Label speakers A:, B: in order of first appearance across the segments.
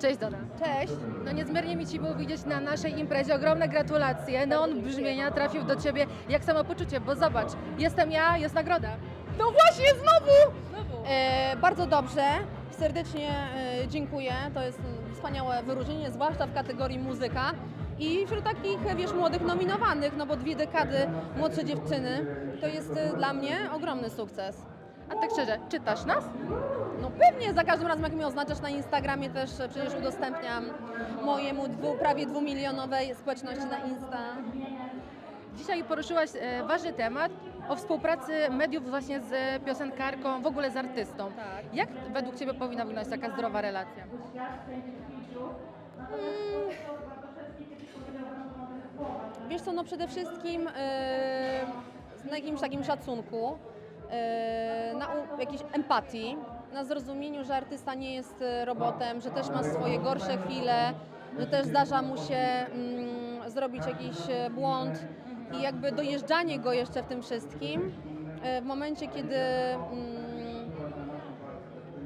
A: Cześć Dora.
B: Cześć.
A: No niezmiernie mi Ci było widzieć na naszej imprezie. Ogromne gratulacje. Neon brzmienia trafił do Ciebie. Jak samopoczucie? Bo zobacz, jestem ja, jest nagroda.
B: No właśnie, znowu!
A: Znowu.
B: E, bardzo dobrze. Serdecznie e, dziękuję. To jest mm, wspaniałe wyróżnienie, zwłaszcza w kategorii muzyka. I wśród takich, wiesz, młodych nominowanych, no bo dwie dekady młodsze dziewczyny, to jest e, dla mnie ogromny sukces.
A: A tak szczerze, czytasz nas?
B: No pewnie za każdym razem, jak mnie oznaczasz na Instagramie, też e, przecież udostępniam mojemu dwu, prawie dwumilionowej społeczności na Insta.
A: Dzisiaj poruszyłaś e, ważny temat o współpracy mediów właśnie z piosenkarką, w ogóle z artystą.
B: Tak.
A: Jak według Ciebie powinna wyglądać taka zdrowa relacja?
B: Wiesz co, no przede wszystkim e, na jakimś takim szacunku, na u, jakiejś empatii, na zrozumieniu, że artysta nie jest e, robotem, że też ma swoje gorsze chwile, że też zdarza mu się mm, zrobić jakiś e, błąd i jakby dojeżdżanie go jeszcze w tym wszystkim e, w momencie, kiedy mm,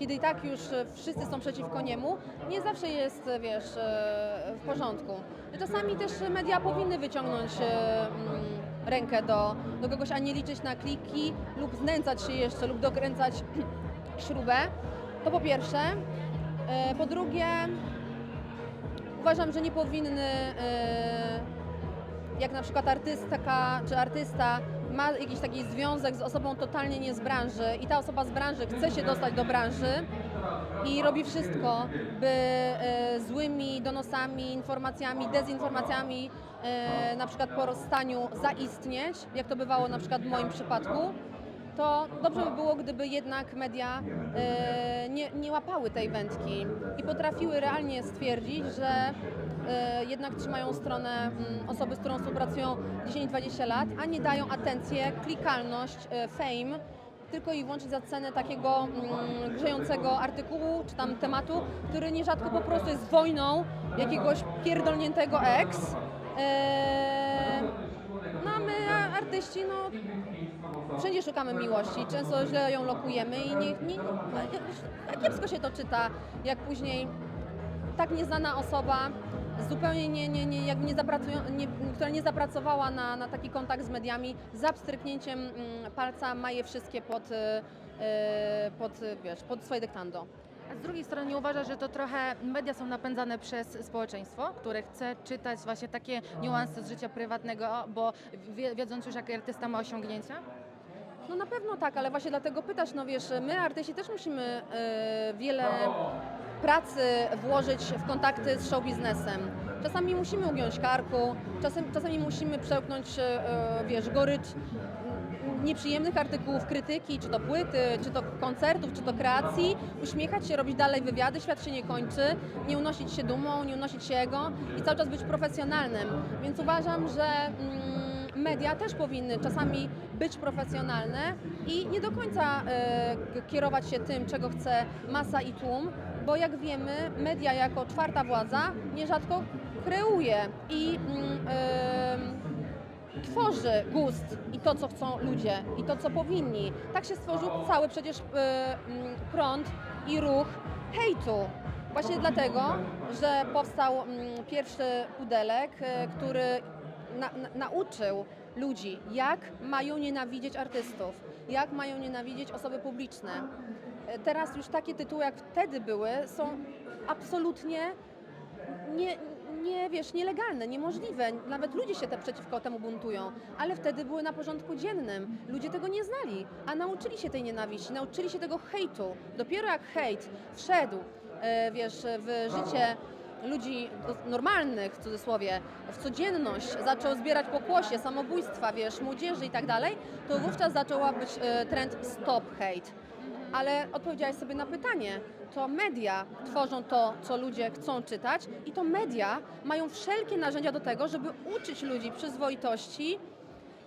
B: kiedy i tak już e, wszyscy są przeciwko niemu, nie zawsze jest, e, wiesz, e, w porządku. Czasami też media powinny wyciągnąć e, mm, rękę do, do kogoś, a nie liczyć na kliki lub znęcać się jeszcze lub dokręcać śrubę. To po pierwsze. E, Po drugie, uważam, że nie powinny e, jak na przykład artystka czy artysta ma jakiś taki związek z osobą totalnie nie z branży i ta osoba z branży chce się dostać do branży i robi wszystko, by e, złymi donosami, informacjami, dezinformacjami e, na przykład po rozstaniu zaistnieć, jak to bywało na przykład w moim przypadku, to dobrze by było, gdyby jednak media e, nie, nie łapały tej wędki i potrafiły realnie stwierdzić, że jednak trzymają stronę mm, osoby, z którą współpracują 10-20 lat, a nie dają atencję, klikalność, fame tylko i wyłącznie za cenę takiego mm, grzejącego artykułu czy tam tematu, który nierzadko po prostu jest wojną jakiegoś pierdolniętego ex. E, no a my, a- artyści, no wszędzie szukamy miłości, często źle ją lokujemy i nie, nie, nie, kiepsko się to czyta, jak później tak nieznana osoba, zupełnie nie, nie, nie, jakby nie, nie która nie zapracowała na, na taki kontakt z mediami, za pstryknięciem mm, palca ma je wszystkie pod, y, y, pod, y, wiesz, pod swoje dyktando.
A: A z drugiej strony nie uważasz, że to trochę media są napędzane przez społeczeństwo, które chce czytać właśnie takie niuanse z życia prywatnego, bo wie, wiedząc już, jakie artysta ma osiągnięcia?
B: No na pewno tak, ale właśnie dlatego pytasz, no wiesz, my artyści też musimy e, wiele pracy włożyć w kontakty z show biznesem. Czasami musimy ugiąć karku, czasem, czasami musimy przełknąć, e, wiesz, gorycz nieprzyjemnych artykułów, krytyki, czy to płyty, czy to koncertów, czy to kreacji, uśmiechać się, robić dalej wywiady, świat się nie kończy, nie unosić się dumą, nie unosić się ego i cały czas być profesjonalnym. Więc uważam, że mm, media też powinny czasami być profesjonalne i nie do końca e, kierować się tym, czego chce masa i tłum, bo jak wiemy, media jako czwarta władza nierzadko kreuje i mm, em, tworzy gust i to, co chcą ludzie i to, co powinni. Tak się stworzył cały przecież e, mm, prąd i ruch hejtu. Właśnie dlatego, że powstał mm, pierwszy pudelek, e, który na, na, nauczył ludzi, jak mają nienawidzieć artystów, jak mają nienawidzieć osoby publiczne. E, Teraz już takie tytuły, jak wtedy były, są absolutnie nie, nie, wiesz, nielegalne, niemożliwe. Nawet ludzie się te przeciwko temu buntują, ale wtedy były na porządku dziennym. Ludzie tego nie znali, a nauczyli się tej nienawiści, nauczyli się tego hejtu. Dopiero jak hejt wszedł, e, wiesz, w życie ludzi normalnych, w cudzysłowie, w codzienność, zaczął zbierać pokłosie, samobójstwa, wiesz, młodzieży i tak dalej, to wówczas zaczęła być e, trend stop hate. Ale odpowiedziałaś sobie na pytanie. To media tworzą to, co ludzie chcą czytać i to media mają wszelkie narzędzia do tego, żeby uczyć ludzi przyzwoitości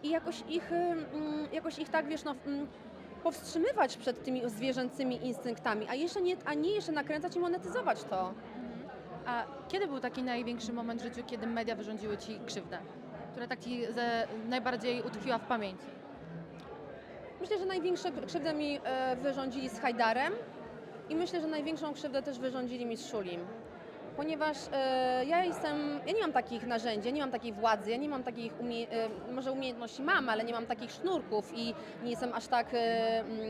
B: i jakoś ich, ym, jakoś ich tak, wiesz, no, ym, powstrzymywać przed tymi zwierzęcymi instynktami, a, jeszcze nie, a nie jeszcze nakręcać i monetyzować to.
A: A kiedy był taki największy moment w życiu, kiedy media wyrządziły Ci krzywdę? Która tak Ci ze, najbardziej utkwiła w pamięci?
B: Myślę, że największą krzywdę mi e, wyrządzili z Hajdarem i myślę, że największą krzywdę też wyrządzili mi z Szulim. ponieważ e, ja jestem, ja nie mam takich narzędzi, ja nie mam takiej władzy, ja nie mam takich, umie, e, może umiejętności mam, ale nie mam takich sznurków i nie jestem aż tak, e, mm,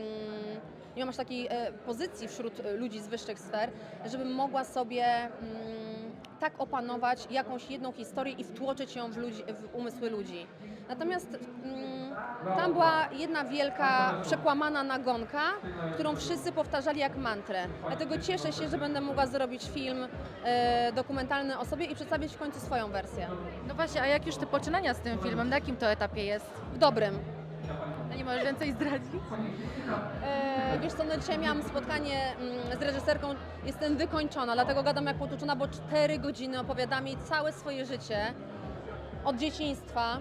B: nie aż takiej e, pozycji wśród e, ludzi z wyższych sfer, żebym mogła sobie mm, tak opanować jakąś jedną historię i wtłoczyć ją w, ludzi, w umysły ludzi. Natomiast mm, tam była jedna wielka, przekłamana nagonka, którą wszyscy powtarzali jak mantrę. Dlatego cieszę się, że będę mogła zrobić film e, dokumentalny o sobie i przedstawić w końcu swoją wersję.
A: No właśnie, a jak już te poczynania z tym filmem, na jakim to etapie jest?
B: W dobrym.
A: A nie możesz więcej zdradzić?
B: E, wiesz co, no dzisiaj miałam spotkanie mm, z reżyserką, jestem wykończona, dlatego gadam jak potłuczona, bo 4 godziny opowiadam jej całe swoje życie od dzieciństwa.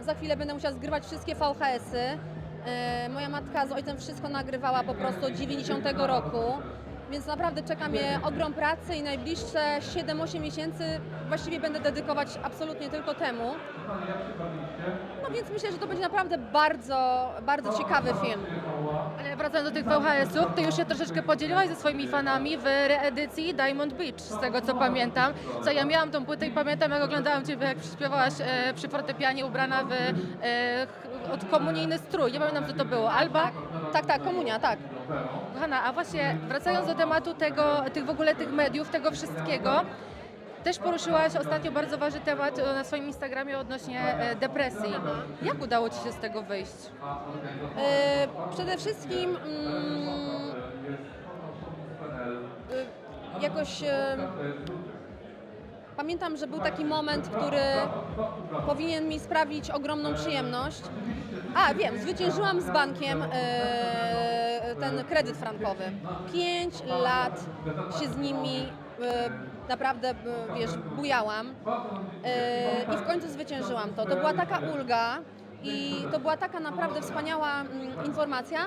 B: Za chwilę będę musiała zgrywać wszystkie VHS-y. E, moja matka z ojcem wszystko nagrywała po prostu od 90 roku. Więc naprawdę czeka mnie ogrom pracy i najbliższe 7-8 miesięcy właściwie będę dedykować absolutnie tylko temu. No więc myślę, że to będzie naprawdę bardzo, bardzo ciekawy film.
A: Ale wracając do tych VHS-ów, ty już się troszeczkę podzieliłaś ze swoimi fanami w reedycji Diamond Beach, z tego co pamiętam. Co ja miałam tą płytę i pamiętam jak oglądałam Ciebie, jak śpiewałaś e, przy fortepianie ubrana w e, od komunijny strój. Nie pamiętam co to było. Alba?
B: Tak, tak, komunia, tak.
A: Kochana, a właśnie wracając do tematu tego, tych w ogóle tych mediów, tego wszystkiego, też poruszyłaś ostatnio bardzo ważny temat e, na swoim Instagramie odnośnie e, depresji. Jak udało Ci się z tego wyjść?
B: E, przede wszystkim mm, e, jakoś e, pamiętam, że był taki moment, który powinien mi sprawić ogromną przyjemność. A, wiem, zwyciężyłam z bankiem e, ten kredyt frankowy. Pięć lat się z nimi naprawdę, e, wiesz, bujałam e, i w końcu zwyciężyłam to. To była taka ulga i to była taka naprawdę wspaniała mm, informacja.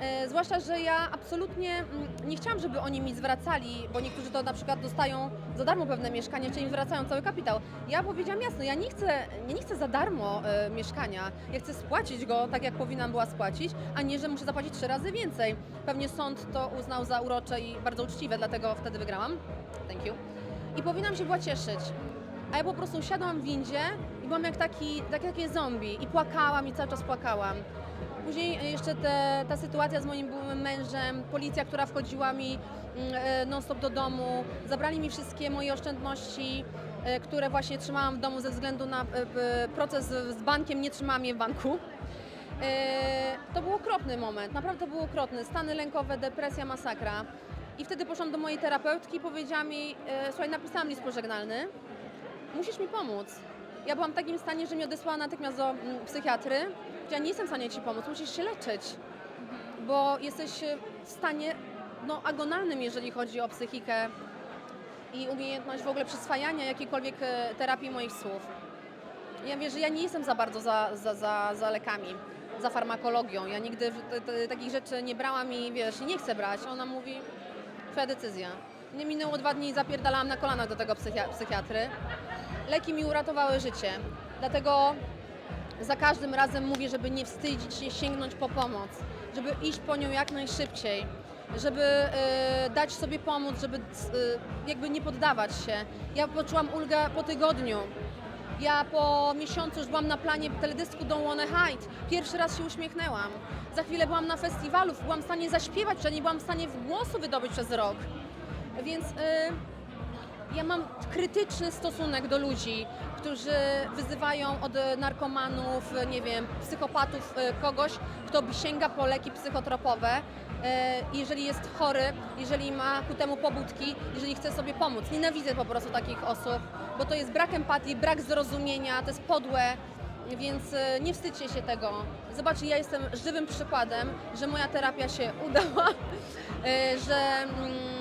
B: E, zwłaszcza, że ja absolutnie mm, nie chciałam, żeby oni mi zwracali, bo niektórzy to na przykład dostają za darmo pewne mieszkanie, czy im zwracają cały kapitał. Ja powiedziałam jasno, ja nie chcę, ja nie chcę za darmo e, mieszkania, ja chcę spłacić go tak, jak powinnam była spłacić, a nie, że muszę zapłacić trzy razy więcej. Pewnie sąd to uznał za urocze i bardzo uczciwe, dlatego wtedy wygrałam. Thank you. I powinnam się była cieszyć. A ja po prostu siadłam w windzie i byłam jak taki, tak takie zombie i płakałam i cały czas płakałam. Później jeszcze te, ta sytuacja z moim byłym mężem, policja, która wchodziła mi mm, e, non-stop do domu, zabrali mi wszystkie moje oszczędności, e, które właśnie trzymałam w domu ze względu na e, proces z bankiem, nie trzymałam je w banku. To był okropny moment, naprawdę był okropny. Stany lękowe, depresja, masakra. I wtedy poszłam do mojej terapeutki i powiedziała mi, słuchaj, napisałam list pożegnalny, musisz mi pomóc. Ja byłam w takim stanie, że mnie odesłała natychmiast do mm, psychiatry. Ja nie jestem w stanie ci pomóc, musisz się leczyć, bo jesteś e, w stanie no, agonalnym, jeżeli chodzi o psychikę i umiejętność w ogóle przyswajania jakiejkolwiek e, terapii moich słów. Ja wiem, że ja nie jestem za bardzo za, za, za, za lekami, za farmakologią. Ja nigdy takich rzeczy nie brałam i wiesz, nie chcę brać. Ona mówi, twoja decyzja. Nie minęło dwa dni i zapierdalałam na kolanach do tego psychia- psychiatry. Leki mi uratowały życie. Dlatego za każdym razem mówię, żeby nie wstydzić się sięgnąć po pomoc, żeby iść po nią jak najszybciej, żeby e, dać sobie pomóc, żeby e, jakby nie poddawać się. Ja poczułam ulgę po tygodniu. Ja po miesiącu już byłam na planie teledysku Don't Wanna Hide. Pierwszy raz się uśmiechnęłam. Za chwilę byłam na festiwalu, byłam w stanie zaśpiewać, że nie byłam w stanie głosu wydobyć przez rok. Więc y, ja mam krytyczny stosunek do ludzi, którzy wyzywają od narkomanów, nie wiem, psychopatów e, kogoś, kto sięga po leki psychotropowe, e, jeżeli jest chory, jeżeli ma ku temu pobudki, jeżeli chce sobie pomóc. Nienawidzę po prostu takich osób, bo to jest brak empatii, brak zrozumienia, to jest podłe. Więc e, nie wstydźcie się tego. Zobaczcie, ja jestem żywym przykładem, że moja terapia się udała, że mm,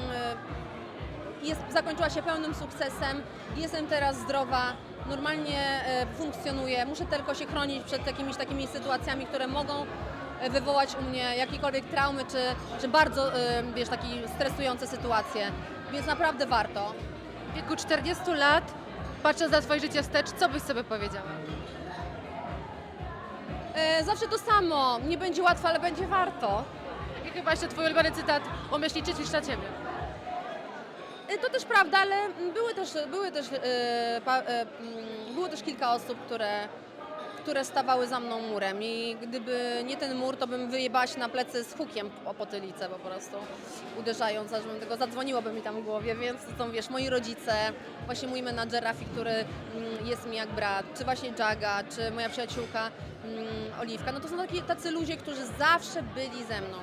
B: jest, zakończyła się pełnym sukcesem. Jestem teraz zdrowa, normalnie e, funkcjonuję. Muszę tylko się chronić przed jakimiś takimi sytuacjami, które mogą e, wywołać u mnie jakiekolwiek traumy, czy, czy bardzo, e, wiesz, takie stresujące sytuacje. Więc naprawdę warto.
A: W wieku 40 lat, patrząc na Twoje życie wstecz, co byś sobie powiedziała?
B: Zawsze to samo. Nie będzie łatwo, ale będzie warto.
A: Jaki chyba jeszcze Twój ulubiony cytat o myśli czy na Ciebie?
B: Y, To też prawda, ale były też, były też, pa, e, mm, było też kilka osób, które, które stawały za mną murem i gdyby nie ten mur, to bym wyjebała się na plecy z hukiem o potylicę po prostu, uderzając, aż bym tego zadzwoniłoby mi tam w głowie, więc to są, wiesz, moi rodzice, właśnie mój menadżer Rafi, który mm, jest mi jak brat, czy właśnie Jaga, czy moja przyjaciółka mm, Oliwka, no to są taki, tacy ludzie, którzy zawsze byli ze mną.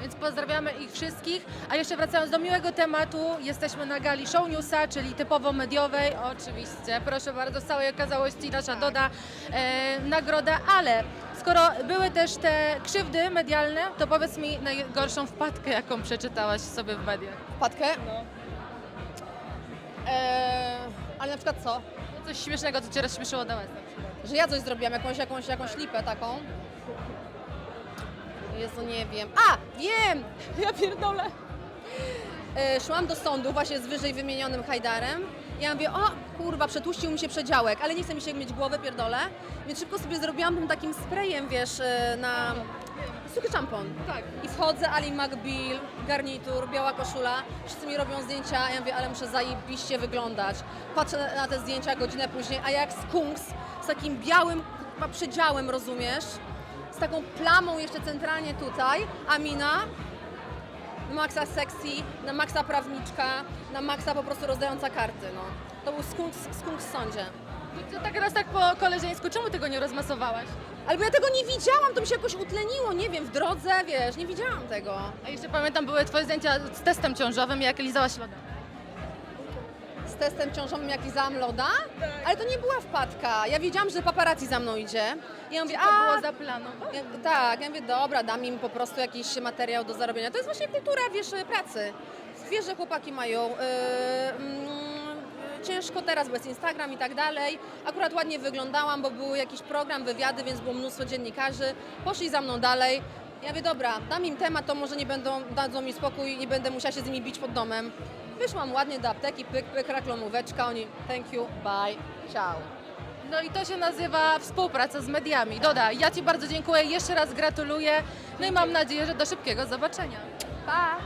A: Więc pozdrawiamy ich wszystkich. A jeszcze wracając do miłego tematu, jesteśmy na gali Show Newsa, czyli typowo mediowej. Oczywiście, proszę bardzo, z całej okazałości nasza Doda e, nagroda, ale skoro były też te krzywdy medialne, to powiedz mi najgorszą wpadkę, jaką przeczytałaś sobie w mediach.
B: Wpadkę? Eee, ale na przykład co?
A: No Coś śmiesznego, co Cię rozśmieszyło do łez. na przykład.
B: Że ja coś zrobiłam, jakąś, jakąś, jakąś lipę taką. Jezu, nie wiem. A, wiem! Ja pierdolę. E, szłam do sądu właśnie z wyżej wymienionym Hajdarem. Ja mówię, o kurwa, przetłuścił mi się przedziałek, ale nie chce mi się mieć głowę, pierdolę. Więc szybko sobie zrobiłam tym takim sprayem, wiesz, e, na suchy szampon.
A: Tak.
B: I wchodzę, Ali McBeal, garnitur, biała koszula, wszyscy mi robią zdjęcia, ja mówię, ale muszę zajebiście wyglądać. Patrzę na te zdjęcia godzinę później, a jak skunks z takim białym przedziałem, rozumiesz? Z taką plamą jeszcze centralnie tutaj, Amina, na maksa sexy, na maksa prawniczka, na maksa po prostu rozdająca karty, no. To był skunks, skunks w sądzie.
A: To tak raz tak po koleżeńsku, czemu tego nie rozmasowałaś?
B: Ale bo ja tego nie widziałam, to mi się jakoś utleniło, nie wiem, w drodze, wiesz, nie widziałam tego.
A: A jeszcze pamiętam, były Twoje zdjęcia z testem ciążowym, jak lizałaś loda.
B: Z testem ciążowym, jak lizałam loda, ale to nie była wpadka. Ja wiedziałam, że paparazzi za mną idzie. I ja mówię,
A: To było
B: a...
A: zaplanowane.
B: Ja, tak, ja mówię, dobra, dam im po prostu jakiś materiał do zarobienia. To jest właśnie kultura, wiesz, pracy. Wiesz, że chłopaki mają... Yy, mm, ciężko teraz, bo jest Instagram i tak dalej. Akurat ładnie wyglądałam, bo był jakiś program, wywiady, więc było mnóstwo dziennikarzy. Poszli za mną dalej. Ja mówię, dobra, dam im temat, to może nie będą, dadzą mi spokój, nie będę musiała się z nimi bić pod domem. Wyszłam ładnie do apteki, pyk, pyk, reklamóweczka, oni thank you, bye, ciao.
A: No i to się nazywa współpraca z mediami. Doda, ja Ci bardzo dziękuję, jeszcze raz gratuluję, no i mam nadzieję, że do szybkiego zobaczenia.
B: Pa!